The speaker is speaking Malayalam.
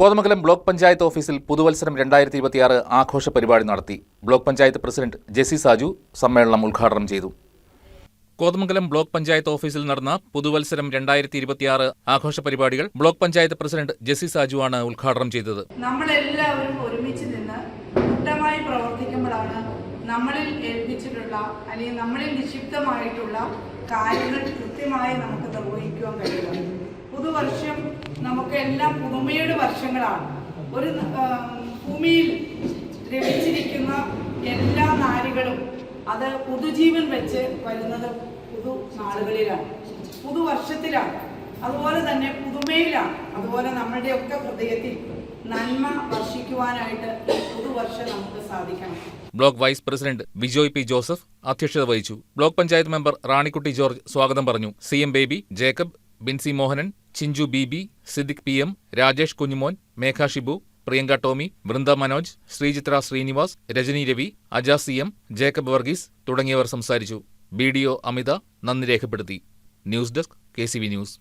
കോതമംഗലം ബ്ലോക്ക് പഞ്ചായത്ത് ഓഫീസിൽ പുതുവത്സരം രണ്ടായിരത്തി ഇരുപത്തിയാറ് ആഘോഷ പരിപാടി നടത്തി. ബ്ലോക്ക് പഞ്ചായത്ത് പ്രസിഡന്റ് ജെസി സാജു സമ്മേളനം ഉദ്ഘാടനം ചെയ്തു. കോതമംഗലം ബ്ലോക്ക് പഞ്ചായത്ത് ഓഫീസിൽ നടന്ന പുതുവത്സരം രണ്ടായിരത്തി ഇരുപത്തിയാറ് ആഘോഷ പരിപാടികൾ ബ്ലോക്ക് പഞ്ചായത്ത് പ്രസിഡന്റ് ജെസി സാജു ആണ് ഉദ്ഘാടനം ചെയ്തത്. നമ്മളെല്ലാവരും ഒരുമിച്ച് നിന്ന് കൂട്ടമായി പ്രവർത്തിക്കുമ്പോഴാണ് നമ്മളിൽ ഏൽപ്പിച്ചിട്ടുള്ള അല്ലെങ്കിൽ നമ്മളിൽ നിക്ഷിപ്തമായിട്ടുള്ള കാര്യങ്ങൾ കൃത്യമായി നമുക്ക് നിർവഹിക്കുവാൻ കഴിയുക. പുതുവർഷം എല്ലാം പുതുമയുടെ വർഷങ്ങളാണ്. ഒരു ഭൂമിയിൽ ലഭിച്ചിരിക്കുന്ന എല്ലാ നാരുകളും അത് പുതുജീവൻ വെച്ച് വരുന്നത് പുതു നാളുകളിലാണ് പുതുവർഷത്തിലാണ് അതുപോലെ തന്നെ പുതുമയിലാണ്. അതുപോലെ നമ്മുടെയൊക്കെ ഹൃദയത്തിൽ നന്മ വർഷിക്കുവാനായിട്ട് പുതുവർഷം നമുക്ക് സാധിക്കണം. Block vice president Vijoy P Joseph അധ്യക്ഷത വഹിച്ചു. ബ്ലോക്ക് പഞ്ചായത്ത് മെമ്പർ റാണിക്കുട്ടി ജോർജ് സ്വാഗതം പറഞ്ഞു. C M Baby Jacob Binsy Mohanan Chinchu B B Siddique P M Rajesh Kunjumon Megha Shibu Priyanka Tomy Vrinda Manoj Sreechithra Srinivas Rajani Ravi അജാ C M Jacob Varghese തുടങ്ങിയവർ സംസാരിച്ചു. ബി ഡി ഒ അമിത നന്ദി രേഖപ്പെടുത്തി. News desk K C V news.